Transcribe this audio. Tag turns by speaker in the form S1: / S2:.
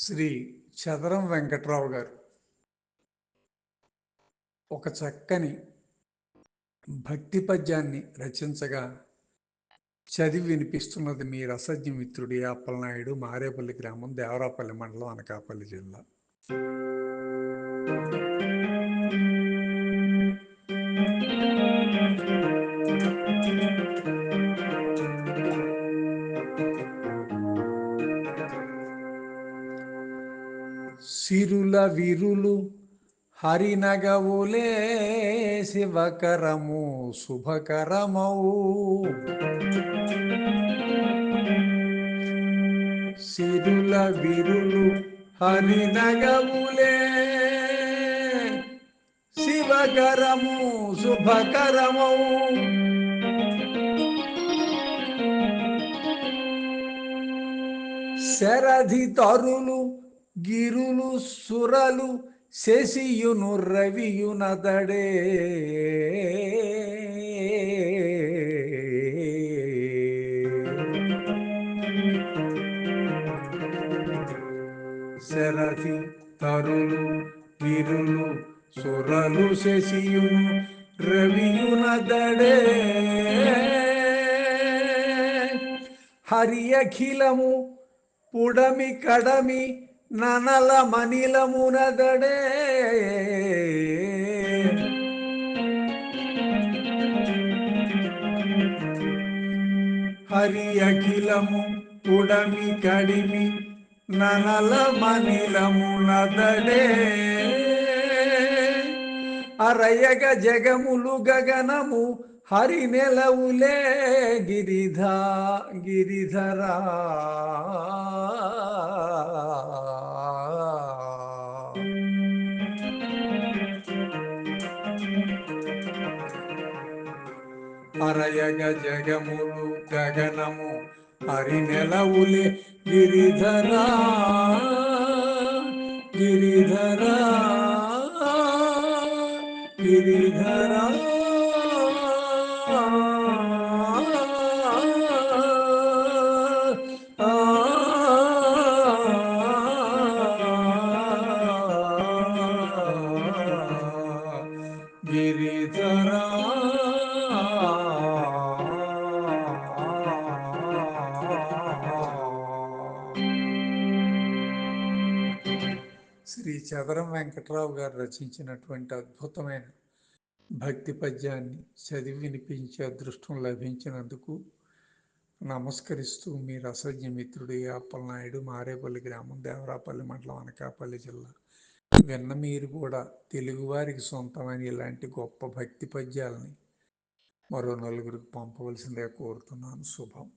S1: శ్రీ చదరం వెంకట్రావు గారు. ఒక చక్కని భక్తి పద్యాన్ని రచించగా చదివి వినిపిస్తున్నది మీ రసజ్ఞ మిత్రుడి అప్పలనాయుడు మారేపల్లి గ్రామం దేవరాపల్లి మండలం అనకాపల్లి జిల్లా. సిరుల విరులు హరినగవులే శివకరము శుభకరమవు. సిరుల విరులు హరినగవులే శివకరము శుభకరమవు. శరధి తరులు గిరులు సురలు శశియును రవియునదడే. శరథి తరులు గిరులు సురలు శశియును రవియునదడే. హరి అఖిలము పుడమి కడమి ననల మనిలమునదడే హరి అఖిలము పుడమి కడిమి ననల మనిలమునదడే అరయగ జగములు గగనము హరి నెలవులే గిరిధా గిరిధరా. అరయగ జగములు గగనము హరి నెలవులే గిరిధరా. గిరిధరా గిరిధరా. శ్రీ చదరం వెంకట్రావు గారు రచించినటువంటి అద్భుతమైన భక్తి పద్యాన్ని చదివి వినిపించే అదృష్టం లభించినందుకు నమస్కరిస్తూ మీ రసజ్ఞ మిత్రుడు అప్పలనాయుడు మారేపల్లి గ్రామం దేవరాపల్లి మండలం అనకాపల్లి జిల్లా విన్న మీరు కూడా తెలుగువారికి సొంతమైన ఇలాంటి గొప్ప భక్తి పద్యాలని మరో నలుగురికి పంపవలసిందే కోరుతున్నాను. శుభం.